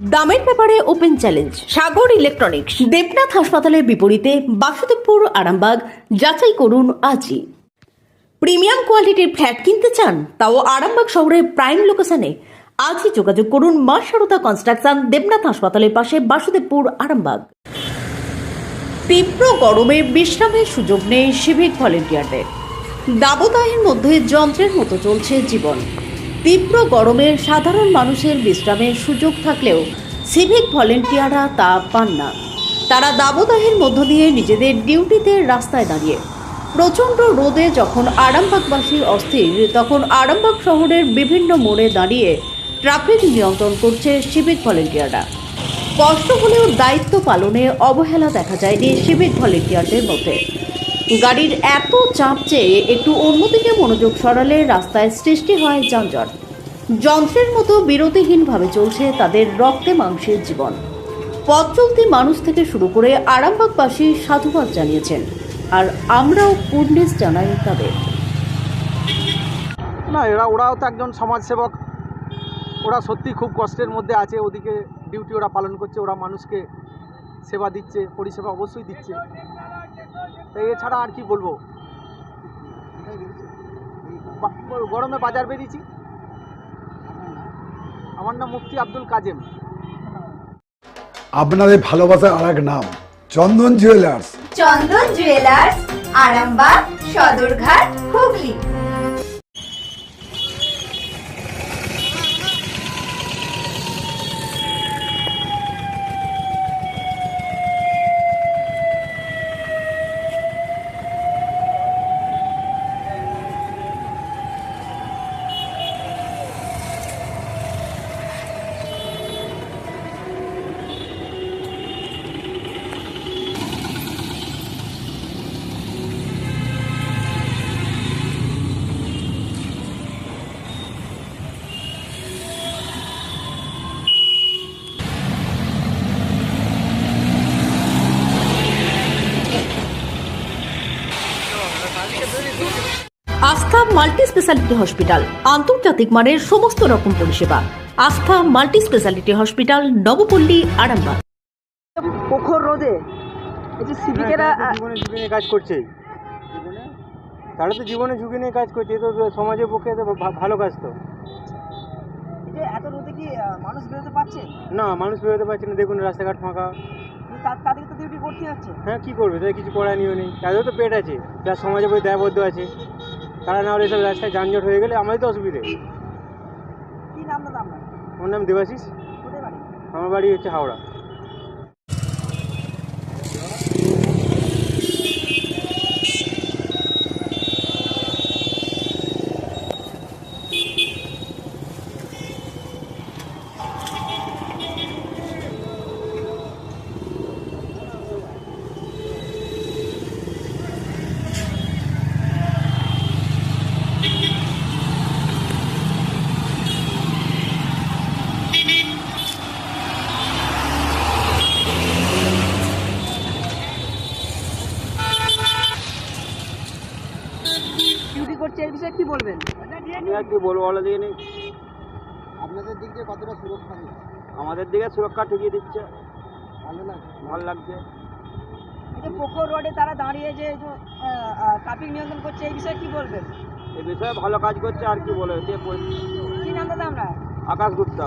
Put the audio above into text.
দামের ব্যাপারে open challenge Sagar electronics Debnath হাসপাতালের বিপরীতে বাসুদেবপুর, আরামবাগ, যাচাই করুন আজই। প্রিমিয়াম কোয়ালিটির ফ্ল্যাট কিনতে চান, তাও আরামবাগ শহরের প্রাইম লোকেশনে আজই যোগাযোগ করুন মা সারদা কনস্ট্রাকশন দেবনাথ হাসপাতালের পাশে বাসুদেবপুর, আরামবাগ। তীব্র গরমে বিশ্রামের সুযোগ নেই সিভিক ভলেন্টিয়ারদের দাবদাহের মধ্যে যন্ত্রের মতো চলছে জীবন। তীব্র গরমে সাধারণ মানুষের বিশ্রামের সুযোগ থাকলেও সিভিক ভলেন্টিয়াররা তা পান না। তারা দাবদাহের মধ্য দিয়ে নিজেদের ডিউটিতে রাস্তায় দাঁড়িয়ে। প্রচণ্ড রোদে যখন আরামবাগবাসী অস্থির, তখন আরামবাগ শহরের বিভিন্ন মোড়ে দাঁড়িয়ে ট্রাফিক নিয়ন্ত্রণ করছে সিভিক ভলেন্টিয়াররা কষ্ট হলেও দায়িত্ব পালনে অবহেলা দেখা যায়নি সিভিক ভলেন্টিয়ারদের মধ্যে। গাড়ির এত চাপ চেয়ে একটু অন্যদিকে মনোযোগ সরালে রাস্তায় সৃষ্টি হয় যানজট। যন্ত্রের মতো বিরতিহীনভাবে চলছে তাদের রক্তে মাংসের জীবন। পথ চলতি মানুষ থেকে শুরু করে আরামবাগবাসী সাধুবাদ জানিয়েছেন। আর আমরাও পূর্ণেশ জানাই তাদের। না, এরা, ওরাও তো একজন সমাজসেবক। ওরা সত্যি খুব কষ্টের মধ্যে আছে। ওদিকে ডিউটি ওরা পালন করছে, ওরা মানুষকে সেবা দিচ্ছে, পরিষেবা অবশ্যই দিচ্ছে। তাই এছাড়া আর কি বলব? গরমে বাজার বেরিয়েছি আমার নাম মুফতি আব্দুল কাজেম। আপনাদের ভালোবাসার আর এক নাম Chandan jewellers. Chandan jewellers Arambagh Sadarghat Hooghly. Astha multi speciality hospital. আন্তর্জাতিক মানের সমস্ত রকম পরিষেবা। Astha multi speciality hospital Nabapally Arambagh. প্রখর রোদে। এই যে সিভিকেরা হ্যাঁ, জীবনে ঝুঁকি নিয়ে কাজ করছে। তারা তো জীবনে ঝুঁকি নিয়ে কাজ করছে তো সমাজের পক্ষে তো ভালো কাজ তো। এই যে এত রোদে কি মানুষ বেরোতে পারছে? না মানুষ বেরোতে পারছে না দেখুন রাস্তাঘাট ফাঁকা। তাদেরকে তো ডিউটি করতে হচ্ছে। হ্যাঁ কী করবে? তাদের কিছু করার নিও নেই। তাদেরও তো পেট আছে। যার সমাজের প্রতি দায়বদ্ধ আছে। তারা না হলে এসব রাস্তায় যানজট হয়ে গেলে আমাদের তো অসুবিধে। আমার নাম দেবাশিস। আমার বাড়ি হচ্ছে হাওড়া ডিউটি করছে এই বিষয়ে কি বলবেন? আর কি বলব বলো দিয়ে নেই আপনাদের দিক দিয়ে কতটা সুরক্ষা আমাদের দিকে সুরক্ষা ঠিকই দিচ্ছে। ভালো লাগে ভালো লাগছে। এই যে রোডে তারা দাঁড়িয়ে যে ট্রাফিক নিয়ন্ত্রণ করছে এই বিষয়ে কি বলবেন? এ বিষয়ে ভালো কাজ করছে আর কি বলে যে কি নাম দাদা আমরা আকাশ গুপ্তা।